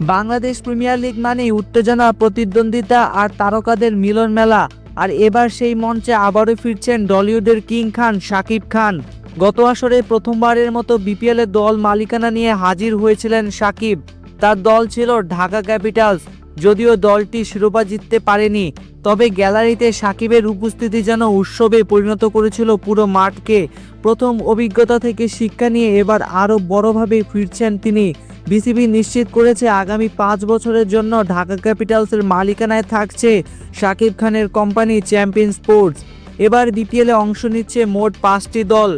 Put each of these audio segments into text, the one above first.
Bangladesh premier league মানেই উত্তেজনা, প্রতিদ্বন্দ্বিতা আর তারকাদের মিলন মেলা। আর এবার সেই মঞ্চে আবারও ফিরছেন ডলিউডের কিং খান শাকিব খান। গত আসরে প্রথমবারের মতো বিপিএলের দল মালিকানা নিয়ে হাজির হয়েছিলেন শাকিব। তার দল ছিল ঢাকা ক্যাপিটালস, যদিও দলটি শিরোপা জিততে পারেনি। তবে গ্যালারিতে সাকিবের উপস্থিতি যেন উৎসবে পরিণত করেছিল পুরো মাঠকে। প্রথম অভিজ্ঞতা থেকে শিক্ষা নিয়ে এবার আরও বড়ভাবে ফিরছেন তিনি। বিসিবি নিশ্চিত করেছে আগামী পাঁচ বছরের জন্য ঢাকা ক্যাপিটালসের মালিকানায় থাকছে শাকিব খানের কোম্পানি চ্যাম্পিয়ন স্পোর্টস। এবার বিপিএলে অংশ নিচ্ছে মোট পাঁচটি দল,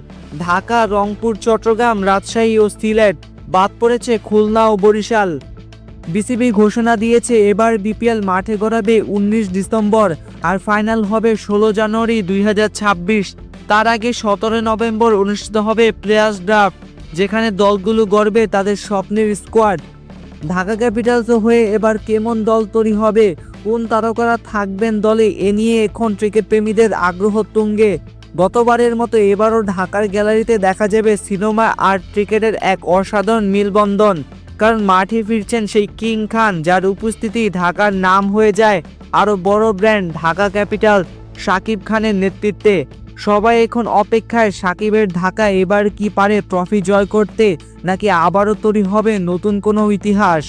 ঢাকা, রংপুর, চট্টগ্রাম, রাজশাহী ও সিলেট। বাদ পড়েছে খুলনা ও বরিশাল। বিসিবি ঘোষণা দিয়েছে এবার বিপিএল মাঠে গড়াবে উনিশ ডিসেম্বর আর ফাইনাল হবে ষোলো জানুয়ারি দুই হাজার ছাব্বিশ। তার আগে সতেরো নভেম্বর অনুষ্ঠিত হবে প্লেয়ার্স ড্রাফট। যেখানে দলগুলো গড়বে তাদের স্বপ্নের স্কোয়াড ঢাকা ক্যাপিটালস হয়ে এবার কেমন দল তৈরি হবে, কোন তারকারা থাকবেন দলে, এ নিয়ে এখন ক্রিকেট প্রেমীদের আগ্রহ তুঙ্গে। গতবারের মতো এবারও ঢাকার গ্যালারিতে দেখা যাবে সিনেমা আর ক্রিকেটের এক অসাধারণ মিলবন্ধন। কারণ মাঠে ফিরছেন সেই কিং খান, যার উপস্থিতি ঢাকার নাম হয়ে যায় আরও বড় ব্র্যান্ড ঢাকা ক্যাপিটাল সাকিব খানের নেতৃত্বে। সবাই এখন অপেক্ষায়। সাকিবের ঢাকা এবার কি পারে ট্রফি জয় করতে, নাকি আবারও তৈরি হবে নতুন কোনো ইতিহাস?